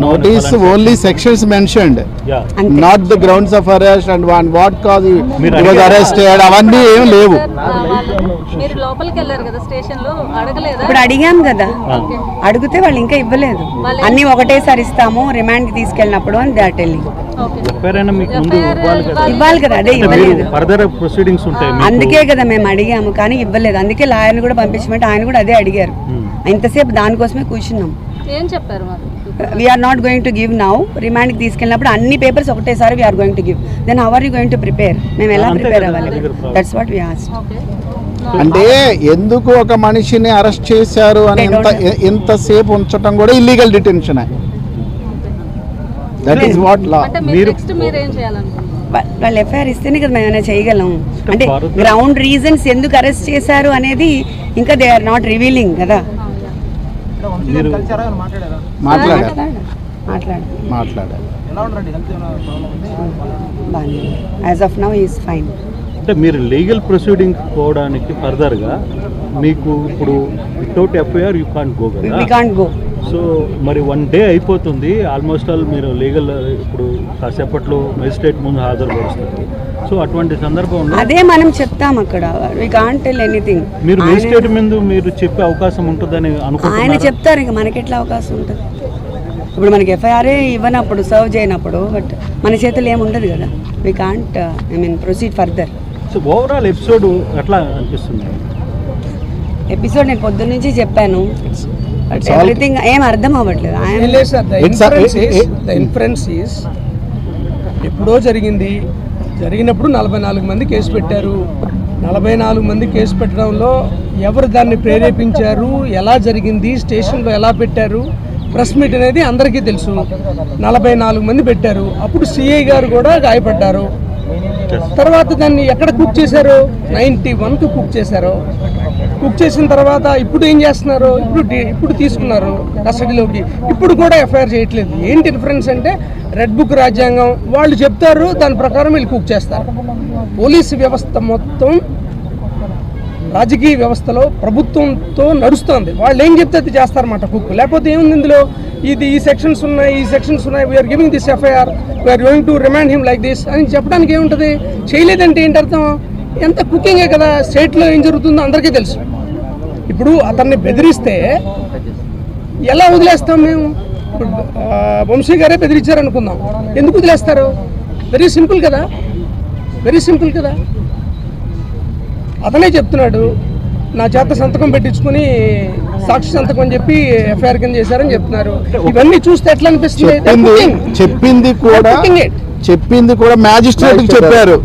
Notice only sections mentioned yeah అంతే. Not the grounds of arrest and one what cause? Arrested అవన్నీ ఏం లేవు. Sir, ఆ, వాళ్ళు- మీరు లోపలికి వెళ్ళారు కదా స్టేషన్లో అడగలేదా? ఇప్పుడు అడిగాం కదా. అడిగితే వాళ్ళు ఇంకా ఇవ్వలేదు. అన్ని ఒకటేసారి ఇస్తాము రిమాండ్ తీసుకెళ్ళినప్పుడు అని దాట్ ఇవ్వాలి కదా? అదే ఇవ్వలేదు. ఫర్దర్ ప్రొసీడింగ్స్ ఉంటాయి మీకు. అందుకే కదా మేము అడిగాము కానీ ఇవ్వలేదు. అందుకే లాయర్ని కూడా పంపించమంటే ఆయన కూడా అదే అడిగారు. ఇంతసేపు దానికోసమే కూర్చున్నాం. ఏం చెప్పారు మరి? We're not going to give now రిమాండ్కి తీసుకెళ్ళినప్పుడు అన్ని పేపర్స్ ఒకటేసారి we're going to give then how are you going to prepare మేము ఎలా ప్రిపేర్ అవ్వాలి. That's what we asked okay అంటే ఎందుకు ఒక మనిషిని అరెస్ట్ చేశారు అని ఎంత ఎంతసేపు ఉంచడం కూడా illegal detention that is what law మీరు మీరు- నెక్స్ట్ మీరు ఏం చేయాలనుకుంటున్నారు? వాళ్ళు ఎఫ్ఐఆర్ ఇస్తేనే కదా మేము ఏమైనా చేయగలం. అంటే గ్రౌండ్ రీజన్స్ ఎందుకు అరెస్ట్ చేశారు అనేది ఇంకా దే ఆర్ నాట్ రివీలింగ్ కదా. మీరు మాట్లాడారు? మాట్లాడు మాట్లాడారు. బాగానే as of now is fine అంటే మీరు లీగల్ ప్రొసీడింగ్ పోవడానికి ఫర్దర్గా మీకు ఇప్పుడు without FIR you can't go we కదా కాంట్ గో సో మరి వన్ డే అయిపోతుంది. ఆల్మోస్ట్ ఆల్ మీరు లీగల్ ఇప్పుడు కాసేపట్లో మెజిస్ట్రేట్ ముందు హాజరుపరుస్తారు సో అటువంటి సందర్భంలో అదే మనం చెప్తాం అక్కడ. వి కాంట్ టెల్ ఎనీథింగ్ మీరు మెజిస్ట్రేట్ ముందు మీరు చెప్పే అవకాశం ఉంటుందని ఆయన చెప్తారు ఇంకా మనకి ఎట్లా అవకాశం ఉంటుంది? ఇప్పుడు మనకి ఎఫ్ఐఆర్ఏ ఇవ్వనప్పుడు సర్వ్ చేయనప్పుడు బట్ మన చేతులు ఏమి ఉండదు కదా. We can't I mean proceed further so overall episode ఎట్లా అనిపిస్తుంది? ఎపిసోడ్ నేను పొద్దున్న నుంచి చెప్పాను. ఎవ్రీథింగ్ ఏం అర్థం అవ్వట్లేదు. ఇన్ఫరెన్స్ ఈస్ ఎప్పుడో జరిగింది జరిగినప్పుడు నలభై నాలుగు మంది కేసు పెట్టారు. నలభై నాలుగు మంది కేసు పెట్టడంలో ఎవరు దాన్ని ప్రేరేపించారు? ఎలా జరిగింది? స్టేషన్లో ఎలా పెట్టారు? ప్రెస్ మీట్ అనేది అందరికీ తెలుసు. నలభై నాలుగు మంది పెట్టారు. అప్పుడు సిఐ గారు కూడా గాయపడ్డారు. తర్వాత దాన్ని ఎక్కడ కుక్ చేశారు? నైంటీ వన్కి కుక్ చేశారు. కుక్ చేసిన తర్వాత ఇప్పుడు ఏం చేస్తున్నారు? ఇప్పుడు ఇప్పుడు తీసుకున్నారు కస్టడీలోకి. ఇప్పుడు కూడా ఎఫ్ఐఆర్ చేయట్లేదు. ఏంటి డిఫరెన్స్ అంటే రెడ్ బుక్ రాజ్యాంగం. వాళ్ళు చెప్తారు దాని ప్రకారం వీళ్ళు కుక్ చేస్తారు. పోలీసు వ్యవస్థ మొత్తం రాజకీయ వ్యవస్థలో ప్రభుత్వంతో నడుస్తుంది. వాళ్ళు ఏం చెప్తే అది చేస్తారన్నమాట కుక్ లేకపోతే ఏముంది ఇందులో? ఇది ఈ సెక్షన్స్ ఉన్నాయి ఈ సెక్షన్స్ ఉన్నాయి we're giving this FIR we're going to remand him like this అని చెప్పడానికి ఏముంటుంది? చేయలేదంటే ఏంటి అర్థం? ఎంత కుకింగే కదా స్టేట్లో ఏం జరుగుతుందో అందరికీ తెలుసు. ఇప్పుడు అతన్ని బెదిరిస్తే ఎలా వదిలేస్తాం మేము? ఇప్పుడు వంశీ గారే బెదిరించారు అనుకుందాం ఎందుకు వదిలేస్తారు? వెరీ సింపుల్ కదా. వెరీ సింపుల్ కదా. అతనే చెప్తున్నాడు నా చేత సంతకం పెట్టించుకుని సాక్షి సంతకం అని చెప్పి ఎఫ్ఐఆర్ కింద చేశారని చెప్తున్నారు. ఇవన్నీ చూస్తే ఎట్లా అనిపిస్తుంది? చెప్పింది కూడా. చెప్పింది కూడా మ్యాజిస్ట్రేట్ చెప్పారు.